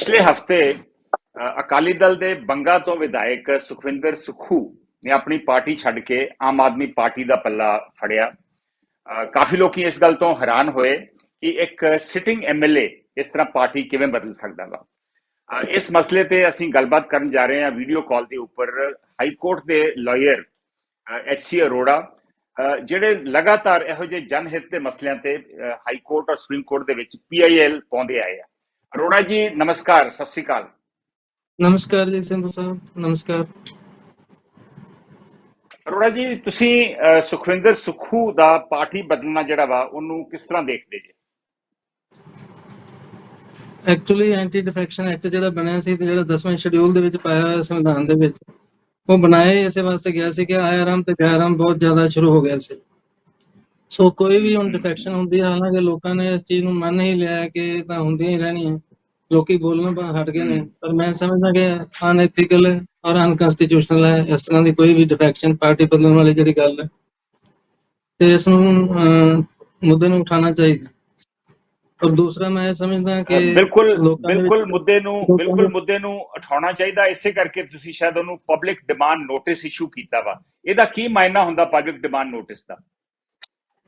ਪਿਛਲੇ ਹਫ਼ਤੇ ਅਕਾਲੀ ਦਲ ਦੇ ਬੰਗਾ ਤੋਂ ਵਿਧਾਇਕ ਸੁਖਵਿੰਦਰ ਸੁਖੂ ਨੇ ਆਪਣੀ ਪਾਰਟੀ ਛੱਡ ਕੇ ਆਮ ਆਦਮੀ ਪਾਰਟੀ ਦਾ ਪੱਲਾ ਫੜਿਆ। ਕਾਫੀ ਲੋਕੀ ਇਸ ਗੱਲ ਤੋਂ ਹੈਰਾਨ ਹੋਏ ਕਿ ਇੱਕ ਸਿਟਿੰਗ ਐਮਐਲਏ ਇਸ ਤਰ੍ਹਾਂ ਪਾਰਟੀ ਕਿਵੇਂ ਬਦਲ ਸਕਦਾ ਵਾ। ਇਸ ਮਸਲੇ ਤੇ ਅਸੀਂ ਗੱਲਬਾਤ ਕਰਨ ਜਾ ਰਹੇ ਹਾਂ ਵੀਡੀਓ ਕਾਲ ਦੇ ਉੱਪਰ ਹਾਈ ਕੋਰਟ ਦੇ ਲਾਇਰ ਐਚਸੀ ਅਰੋੜਾ ਜਿਹੜੇ ਲਗਾਤਾਰ ਇਹੋ ਜਿਹੇ ਜਨਹਿਤ ਦੇ ਮਸਲਿਆਂ ਤੇ ਹਾਈ ਕੋਰਟ ਔਰ ਸੁਪਰੀਮ ਕੋਰਟ ਦੇ ਵਿੱਚ ਪੀਆਈਐਲ ਪਾਉਂਦੇ ਆਏ ਆ। ਅਰੋੜਾ ਜੀ ਨਮਸਕਾਰ ਸਤਿ ਸ਼੍ਰੀ ਅਕਾਲ। ਨਮਸਕਾਰ ਜੀ ਸਿੰਧੂ ਸਾਹਿਬ ਨਮਸਕਾਰ। ਅਰੋੜਾ ਜੀ ਤੁਸੀਂ ਸੁਖਵਿੰਦਰ ਸੁਖੂ ਦਾ ਪਾਰਟੀ ਬਦਲਣਾ ਜਿਹੜਾ ਵਾ ਉਹਨੂੰ ਕਿਸ ਤਰ੍ਹਾਂ ਦੇਖਦੇ ਜੀ? ਐਕਚੁਅਲੀ ਐਂਟੀ ਡਿਫੈਕਸ਼ਨ ਐਕਟ ਜਿਹੜਾ ਬਣਿਆ ਸੀ ਤੇ ਜਿਹੜਾ 10ਵੇਂ ਸ਼ਡਿਊਲ ਦੇ ਵਿੱਚ ਪਾਇਆ ਹੋਇਆ ਸੰਵਿਧਾਨ ਦੇ ਵਿੱਚ ਉਹ ਬਣਾਏ ਇਸੇ ਵਾਸਤੇ ਗਿਆ ਸੀ ਕਿ ਆਇਆਰਾਮ ਤੇ ਗੈਰਾਮ ਬਹੁਤ ਜ਼ਿਆਦਾ ਸ਼ੁਰੂ ਹੋ ਗਿਆ ਸੀ। ਸੋ ਕੋਈ ਵੀ ਹੁਣ ਡਿਫੈਕਸ਼ਨ ਹੁੰਦੀ ਹੈ ਹਾਲਾਂਕਿ ਲੋਕਾਂ ਨੇ ਇਸ ਚੀਜ਼ ਨੂੰ ਮੰਨ ਹੀ ਲਿਆ ਕਿ ਇਹ ਤਾਂ ਹੁੰਦੀਆਂ ਹੀ ਰਹਿਣੀਆਂ। ਲੋਕੀ ਬੋਲਣੋਂ ਬਾ- ਹਟ ਗਏ ਨੇ। ਪਰ ਮੈਂ ਸਮਝਦਾ ਕਿ ਅਨਐਥੀਕਲ ਔਰ ਅਨਕਨਸਟੀਟਿਊਸ਼ਨਲ ਹੈ। ਇਸ ਤਰ੍ਹਾਂ ਦੀ ਕੋਈ ਵੀ ਡਿਫੈਕਸ਼ਨ ਪਾਰਟੀ ਬਦਲਣ ਵਾਲੀ ਜਿਹੜੀ ਗੱਲ ਹੈ। ਤੇ ਇਸ ਨੂੰ ਮੁੱਦੇ ਨੂੰ ਉਠਾਉਣਾ ਚਾਹੀਦਾ। ਔਰ ਦੂਸਰਾ ਮੈਂ ਸਮਝਦਾ ਕਿ ਬਿਲਕੁਲ ਬਿਲਕੁਲ ਮੁੱਦੇ ਨੂੰ ਲੋਕਾਂ ਬਿਲਕੁਲ ਮੁੱਦੇ ਨੂੰ ਉਠਾਉਣਾ ਚਾਹੀਦਾ। ਇਸੇ ਕਰਕੇ ਤੁਸੀਂ ਸ਼ਾਇਦ ਉਹਨੂੰ ਪਬਲਿਕ ਡਿਮਾਂਡ ਨੋਟਿਸ ਇਸ਼ੂ ਕੀਤਾ ਵਾ। ਇਹਦਾ ਕੀ ਮਾਇਨਾ ਹੁੰਦਾ ਪਬਲਿਕ ਡਿਮਾਂਡ ਨੋਟਿਸ ਦਾ?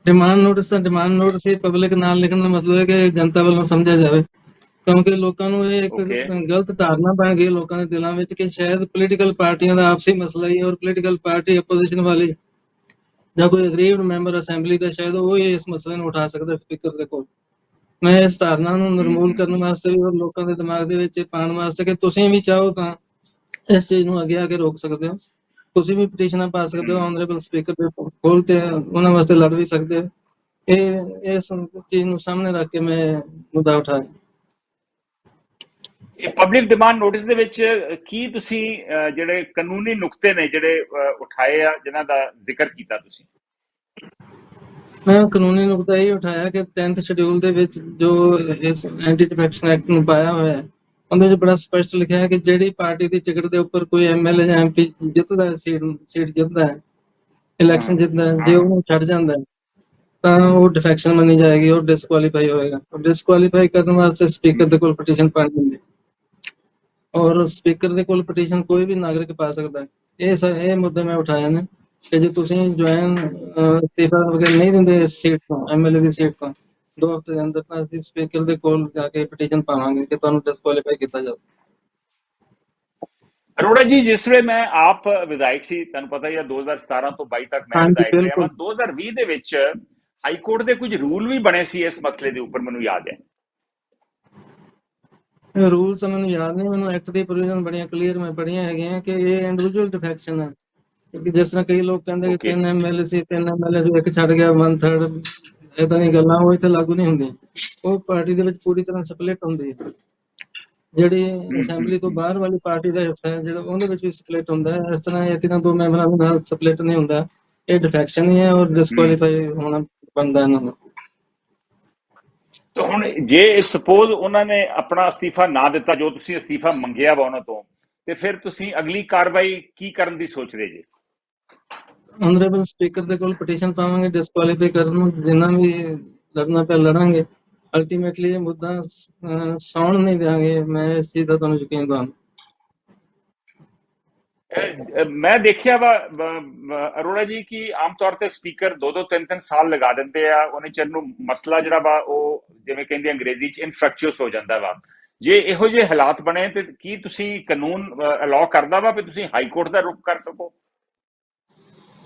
ਡਿਮਾਂਡ ਨੋਟਿਸ ਦਾ ਡਿਮਾਂਡ ਨੋਟਿਸ ਹੀ ਪਬਲਿਕ ਨਾਲ ਲਿਖਣ ਦਾ ਮਤਲਬ ਹੈ ਕਿ ਜਨਤਾ ਵੱਲੋਂ ਸਮਝਿਆ ਜਾਵੇ ਕਿਉਂਕਿ ਲੋਕਾਂ ਨੂੰ ਇਹ ਇੱਕ. ਗਲਤ ਧਾਰਨਾ ਬਣ ਗਈ ਲੋਕਾਂ ਦੇ ਦਿਲਾਂ ਵਿੱਚ ਕਿ ਸ਼ਾਇਦ ਪੋਲੀਟੀਕਲ ਪਾਰਟੀਆਂ ਦਾ ਆਪਸੀ ਮਸਲਾ ਹੀ ਹੈ ਔਰ ਪੋਲੀਟੀਕਲ ਪਾਰਟੀ ਆਪੋਜੀਸ਼ਨ ਵਾਲੀ ਜਾਂ ਕੋਈ ਅਗਰੀਵਡ ਮੈਂਬਰ ਅਸੈਂਬਲੀ ਦਾ ਸ਼ਾਇਦ ਉਹ ਹੀ ਇਸ ਮਸਲੇ ਨੂੰ ਉਠਾ ਸਕਦਾ ਸਪੀਕਰ ਦੇ ਕੋਲ ਮੈਂ ਇਸ ਧਾਰਨਾ ਨੂੰ ਨਿਰਮੂਲ। ਕਰਨ ਵਾਸਤੇ ਵੀ ਔਰ ਲੋਕਾਂ ਦੇ ਦਿਮਾਗ ਦੇ ਵਿੱਚ ਪਾਉਣ ਵਾਸਤੇ ਕਿ ਤੁਸੀਂ ਵੀ ਚਾਹੋ ਤਾਂ ਇਸ ਚੀਜ਼ ਨੂੰ ਅੱਗੇ ਆ ਕੇ ਰੋਕ ਸਕਦੇ ਹੋ ਤੁਸੀਂ ਵੀ ਪਟੀਸ਼ਨਾਂ ਪਾ ਸਕਦੇ ਹੋ ਆਨਰੇਬਲ ਸਪੀਕਰ ਦੇ ਕੋਲ ਤੇ ਉਹਨਾਂ ਵਾਸਤੇ ਲੜ ਵੀ ਸਕਦੇ ਹੋ। ਇਹ ਇਸ ਚੀਜ਼ ਨੂੰ ਸਾਹਮਣੇ ਰੱਖ ਕੇ ਮੈਂ ਮੁੱਦਾ ਉਠਾਇਆ ਇਹ ਪਬਲਿਕ ਡਿਮਾਂਡ ਨੋਟਿਸ ਦੇ ਵਿੱਚ ਕੀ ਤੁਸੀਂ ਜਿਹੜੇ ਕਾਨੂੰਨੀ ਨੁਕਤੇ ਨੇ ਜਿਹੜੇ ਉਠਾਏ ਆ ਜਿਨ੍ਹਾਂ ਦਾ ਜ਼ਿਕਰ ਕੀਤਾ ਤੁਸੀਂ? ਮੈਂ ਕਾਨੂੰਨੀ ਨੁਕਤਾ ਇਹ ਉਠਾਇਆ ਕਿ 10th ਸ਼ਡਿਊਲ ਦੇ ਵਿੱਚ ਜੋ ਇਸ ਐਂਟੀ ਡਿਫੈਕਸ਼ਨ ਐਕਟ ਨੂੰ ਪਾਇਆ ਹੋਇਆ ਹੈ ਉਹਦੇ ਵਿੱਚ ਬੜਾ ਸਪਸ਼ਟ ਲਿਖਿਆ ਹੈ ਕਿ ਜਿਹੜੀ ਪਾਰਟੀ ਦੀ ਟਿਕਟ ਦੇ ਉੱਪਰ ਕੋਈ ਐਮਐਲਏ ਜਾਂ ਐਮਪੀ ਜਿੱਤਦਾ ਹੈ ਸੀਟ ਸੀਟ ਜਿੱਤਦਾ ਹੈ ਇਲੈਕਸ਼ਨ ਜਿੱਤਦਾ ਹੈ ਜੇ ਉਹਨੂੰ ਛੱਡ ਜਾਂਦਾ ਹੈ ਤਾਂ ਉਹ ਡਿਫੈਕਸ਼ਨ ਮੰਨੀ ਜਾਏਗੀ ਉਹ ਡਿਸਕੁਆਲੀਫਾਈ ਹੋਏਗਾ। ਉਹ ਡਿਸਕੁਆਲੀਫਾਈ ਕਰਨ ਵਾਸਤੇ ਸਪੀਕਰ ਦੇ ਕੋਲ ਪਟੀਸ਼ਨ ਪਾਣੀ ਹੁੰਦੀ ਹੈ ਔਰ ਸਪੀਕਰ ਦੇ ਕੋਲ ਪਟੀਸ਼ਨ ਕੋਈ ਵੀ ਨਾਗਰਿਕ ਪਾ ਸਕਦਾ ਹੈ। ਇਹ ਸ- ਇਹ ਮੁੱਦੇ ਮੈਂ ਉਠਾਇਆ ਨੇ ਕਿ ਜੇ ਤੁਸੀਂ ਜੁਆਇਨ ਅਸਤੀਫਾ ਵਗੈਰਾ ਨਹੀਂ ਦਿੰਦੇ ਇਸ ਸੀਟ ਤੋਂ ਐਮਐਲਏ ਦੀ ਸੀਟ ਤੋਂ ਦੋ ਹਫ਼ਤੇ ਦੇ ਅੰਦਰ ਤਾਂ ਅਸੀਂ ਸਪੀਕਰ ਦੇ ਕੋਲ ਜਾ ਕੇ ਪਟੀਸ਼ਨ ਪਾਵਾਂਗੇ ਕਿ ਤੁਹਾਨੂੰ ਡਿਸਕੁਆਲੀਫਾਈ ਕੀਤਾ ਜਾਵੇ ਅਰੋੜਾ ਜੀ ਜਿਸ ਵੇਲੇ ਮੈਂ ਆਪ ਵਿਧਾਇਕ ਸੀ ਤੁਹਾਨੂੰ ਪਤਾ ਹੀ ਹੈ 2017 ਤੋਂ 22 ਤੱਕ ਮੈਂ ਵਿਧਾਇਕ ਰਿਹਾ। ਹਾਂ 2020 ਦੇ ਵਿੱਚ ਹਾਈ ਕੋਰਟ ਦੇ ਕੁਝ ਰੂਲ ਵੀ ਬਣੇ ਸੀ ਇਸ ਮਸਲੇ ਦੇ ਉੱਪਰ ਮੈਨੂੰ ਯਾਦ ਹੈ ਰੂਲਸ ਮੈਨੂੰ ਯਾਦ ਨਹੀਂ ਮੈਨੂੰ ਐਕਟ ਦੀ ਪ੍ਰੋਵੀਜ਼ਨ ਬੜੀਆਂ ਕਲੀਅਰ ਮੈਂ ਪੜ੍ਹੀਆਂ ਹੈਗੀਆਂ ਕਿ ਇਹ ਇੰਡੀਵਿਜੂਅਲ ਡਿਫੈਕਸ਼ਨ ਹੈ ਕਿਉਂਕਿ ਜਿਸ ਤਰ੍ਹਾਂ ਕਈ ਲੋਕ ਕਹਿੰਦੇ ਕਿ Okay. ਤਿੰਨ ਐਮਐਲਏ ਸੀ ਤਿੰਨ ਐਮਐਲਏ ਜੋ ਇੱਕ ਛੱਡ ਗਿਆ ਵਨ ਥਰਡ ਇਦਾਂ ਦੀ ਗੱਲਾਂ ਉਹ ਇੱਥੇ ਲਾਗੂ ਨਹੀਂ ਹੁੰਦੀਆਂ। ਉਹ ਪਾਰਟੀ ਦੇ ਵਿੱਚ ਪੂਰੀ ਤਰ੍ਹਾਂ ਸਪਲਿਟ ਹੁੰਦੀ ਹੈ। ਜਿਹੜੀ ਅਸੈਂਬਲੀ ਤੋਂ ਬਾਹਰ ਵਾਲੀ ਪਾਰਟੀ ਦਾ ਹਿੱਸਾ ਹੈ, ਜਿਹੜਾ ਉਹਦੇ ਵਿੱਚ ਵੀ ਸਪਲਿਟ ਹੁੰਦਾ ਹੈ। ਇਸ ਤਰ੍ਹਾਂ ਇਹ ਤਿੰਨਾਂ ਦੋ ਮੈਂਬਰਾਂ ਦੇ ਨਾਲ ਸਪਲਿਟ ਨਹੀਂ ਹੁੰਦਾ। ਇਹ ਡਿਫੈਕਸ਼ਨ ਹੀ ਹੈ ਔਰ ਡਿਸਕੁਆਲੀਫਾਈ ਹੋਣਾ ਬੰਦਾ ਇਹਨਾਂ ਨੂੰ ਤਾਂ ਹੁਣ ਜੇ ਸਪੋਜ਼ ਉਹਨਾਂ ਨੇ ਆਪਣਾ ਅਸਤੀਫਾ ਨਾ ਦਿੱਤਾ, ਜੋ ਤੁਸੀਂ ਅਸਤੀਫਾ ਮੰਗਿਆ ਵਾ ਉਹਨਾਂ ਤੋਂ, ਤੇ ਫਿਰ ਤੁਸੀਂ ਅਗਲੀ ਕਾਰਵਾਈ ਕੀ ਕਰਨ ਦੀ ਸੋਚ ਰਹੇ ਜੀ? ਆਨਰੇਬਲ ਸਪੀਕਰ ਦੇ ਕੋਲ ਪਟੀਸ਼ਨ ਪਾਵਾਂਗੇ ਡਿਸਕੁਆਲੀਫਾਈ ਕਰਨ ਨੂੰ, ਜਿੰਨਾ ਵੀ ਲੜਨਾ ਪਿਆ ਲੜਾਂਗੇ। ਅਲਟੀਮੇਟਲੀ ਇਹ ਮੁੱਦਾ ਸੌਣ ਨਹੀਂ ਦਿਆਂਗੇ। ਮੈਂ ਇਸ ਚੀਜ਼ ਦਾ ਤੁਹਾਨੂੰ ਯਕੀਨ ਦਵਾਂ ਮੈਂ ਦੇਖਿਆ ਵਾ ਅਰੋੜਾ ਜੀ ਕਿ ਆਮ ਤੌਰ ਤੇ ਸਪੀਕਰ ਦੋ ਦੋ ਤਿੰਨ ਤਿੰਨ ਸਾਲ ਲਗਾ ਦਿੰਦੇ ਆ। ਉਹਨੇ ਚਿਰ ਨੂੰ ਮਸਲਾ ਜਿਹੜਾ ਵਾ, ਉਹ ਜਿਵੇਂ ਕਹਿੰਦੇ ਅੰਗਰੇਜ਼ੀ ਚ ਇਨਫਰੈਕਚੁਅਸ ਹੋ ਜਾਂਦਾ ਵਾ। ਜੇ ਇਹੋ ਜਿਹੇ ਹਾਲਾਤ ਬਣੇ ਤੇ ਕੀ ਤੁਸੀਂ ਕਾਨੂੰਨ ਅਲਾਉ ਕਰਦਾ ਵਾ ਵੀ ਤੁਸੀਂ ਹਾਈ ਕੋਰਟ ਦਾ ਰੁਖ ਕਰ ਸਕੋ?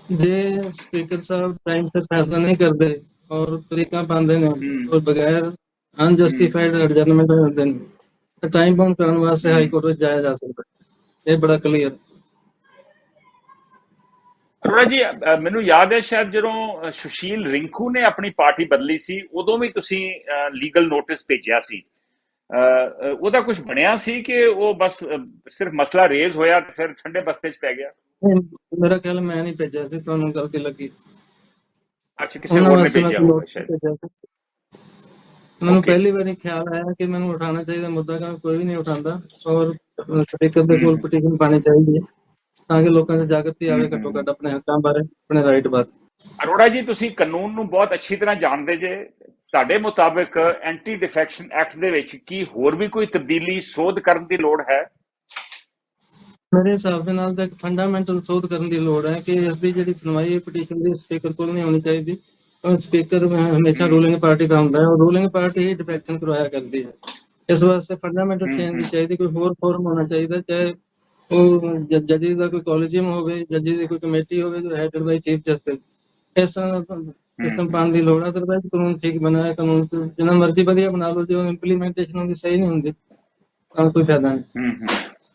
ਜੇ ਸਪੀਕਰ ਸਾਹਿਬ ਟਾਈਮ ਸਿਰ ਫੈਸਲਾ ਨਹੀਂ ਕਰਦੇ ਔਰ ਤਰੀਕਾ ਪਾਉਂਦੇ ਨੇ। ਔਰ ਬਗੈਰ ਅਨਜਸਟੀਫਾਈਡ ਐਡਜਰਨਮੈਂਟ ਹੁੰਦੇ ਨੇ ਤਾਂ ਟਾਈਮ ਬਾਉਂਡ ਕਰਨ ਵਾਸਤੇ ਹਾਈ ਕੋਰਟ ਵਿੱਚ ਜਾਇਆ ਜਾ ਸਕਦਾ। ਇਹ ਬੜਾ ਕਲੀਅਰ ਅਰੋੜਾ ਜੀ ਮੈਨੂੰ ਯਾਦ ਹੈ ਸ਼ਾਇਦ ਜਦੋਂ ਸੁਸ਼ੀਲ ਰਿੰਕੂ ਨੇ ਆਪਣੀ ਪਾਰਟੀ ਬਦਲੀ ਸੀ ਉਦੋਂ ਵੀ ਤੁਸੀਂ ਲੀਗਲ ਨੋਟਿਸ ਭੇਜਿਆ ਸੀ ਉਹਦਾ ਕੁਝ ਬਣਿਆ ਸੀ ਕਿ ਉਹ ਬਸ ਸਿਰਫ ਮਸਲਾ ਰੇਜ਼ ਹੋਇਆ ਤੇ ਫਿਰ ਠੰਡੇ ਬਸਤੇ 'ਚ ਪੈ ਗਿਆ ਮੇਰਾ ਖਿਆਲ ਮੈਂ ਨਹੀਂ ਭੇਜਿਆ ਸੀ ਤੁਹਾਨੂੰ ਗਲਤੀ ਲੱਗੀ ਅੱਛਾ ਕਿਸੇ ਹੋਰ ਨੇ ਭੇਜਿਆ ਹੋਊਗਾ ਸ਼ਾਇਦ। ਮੈਨੂੰ. ਪਹਿਲੀ ਵਾਰੀ ਖਿਆਲ ਆਇਆ ਕਿ ਮੈਨੂੰ ਉਠਾਉਣਾ ਚਾਹੀਦਾ ਮੁੱਦਾ ਕਿ ਕੋਈ ਵੀ ਨਹੀਂ ਉਠਾਉਂਦਾ ਔਰ ਸਪੀਕਰ ਦੇ ਕੋਲ। ਪਟੀਸ਼ਨ ਪਾਣੀ ਚਾਹੀਦੀ ਹੈ ਤਾਂ ਕਿ ਲੋਕਾਂ 'ਚ ਜਾਗਰਤੀ ਆਵੇ। ਘੱਟੋ ਘੱਟ ਆਪਣੇ ਹੱਕਾਂ ਬਾਰੇ ਆਪਣੇ ਰਾਈਟ ਬਾਰੇ ਅਰੋੜਾ ਜੀ ਤੁਸੀਂ ਕਾਨੂੰਨ ਨੂੰ ਬਹੁਤ ਅੱਛੀ ਤਰ੍ਹਾਂ ਜਾਣਦੇ ਜੇ ਤੁਹਾਡੇ ਮੁਤਾਬਕ ਐਂਟੀ ਡਿਫੈਕਸ਼ਨ ਐਕਟ ਦੇ ਵਿੱਚ ਕੀ ਹੋਰ ਵੀ ਕੋਈ ਤਬਦੀਲੀ ਸੋਧ ਕਰਨ ਦੀ ਲੋੜ ਹੈ? ਮੇਰੇ ਹਿਸਾਬ ਦੇ ਨਾਲ ਤਾਂ ਫੰਡਾਮੈਂਟਲ ਸੋਧ ਕਰਨ ਦੀ ਲੋੜ ਹੈ ਕਿ ਇਸ ਦੀ ਜਿਹੜੀ ਸੁਣਵਾਈ ਹੈ ਪਟੀਸ਼ਨ ਦੀ ਸਪੀਕਰ ਕੋਲ ਨਹੀਂ ਹੋਣੀ ਚਾਹੀਦੀ। ਸਪੀਕਰ ਹਮੇਸ਼ਾ ਰੂਲਿੰਗ ਪਾਰਟੀ ਦਾ ਹੁੰਦਾ ਹੈ ਔਰ ਰੂਲਿੰਗ ਪਾਰਟੀ ਹੀ ਡਿਫੈਕਸ਼ਨ ਕਰਵਾਇਆ ਕਰਦੀ ਹੈ। ਇਸ ਵਾਸਤੇ ਫੰਡਾਮੈਂਟਲ ਚੇਂਜ। ਚਾਹੀਦੀ ਕੋਈ ਹੋਰ ਫੋਰਮ ਹੋਣਾ ਚਾਹੀਦਾ ਚਾਹੇ ਉਹ ਜੱਜੀ ਦਾ ਕੋਈ ਕਾਲਜੀਅਮ ਹੋਵੇ ਜੱਜੀ ਦੀ ਕੋਈ ਕਮੇਟੀ ਹੋਵੇ ਜੋ ਹੈਡਡ ਬਾਈ ਚੀਫ ਜਸਟਿਸ ਇਸ ਸਿਸਟਮ। ਪਾਉਣ ਦੀ ਲੋੜ ਹੈ ਅਦਰਵਾਈਜ਼ ਕਾਨੂੰਨ ਠੀਕ ਬਣਾਇਆ ਕਾਨੂੰਨ ਚ ਜਿੰਨਾ ਮਰਜ਼ੀ ਵਧੀਆ ਬਣਾ ਲਓ ਜੇ ਇੰਪਲੀਮੈਂਟੇਸ਼ਨ ਉਹਦੀ ਸਹੀ ਨਹੀਂ ਹੁੰਦੀ ਤਾਂ ਕੋਈ ਫਾਇਦਾ ਨਹੀਂ।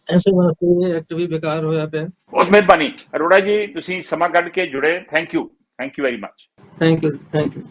ਐਸੇ ਵਾਸਤੇ ਇਹ ਐਕਟ ਵੀ ਬੇਕਾਰ ਹੋਇਆ ਪਿਆ। ਬਹੁਤ ਮਿਹਰਬਾਨੀ। ਅਰੋੜਾ ਜੀ ਤੁਸੀਂ ਸਮਾਂ ਕੱਢ ਕੇ ਜੁੜੇ। Thank you thank you very much thank you thank you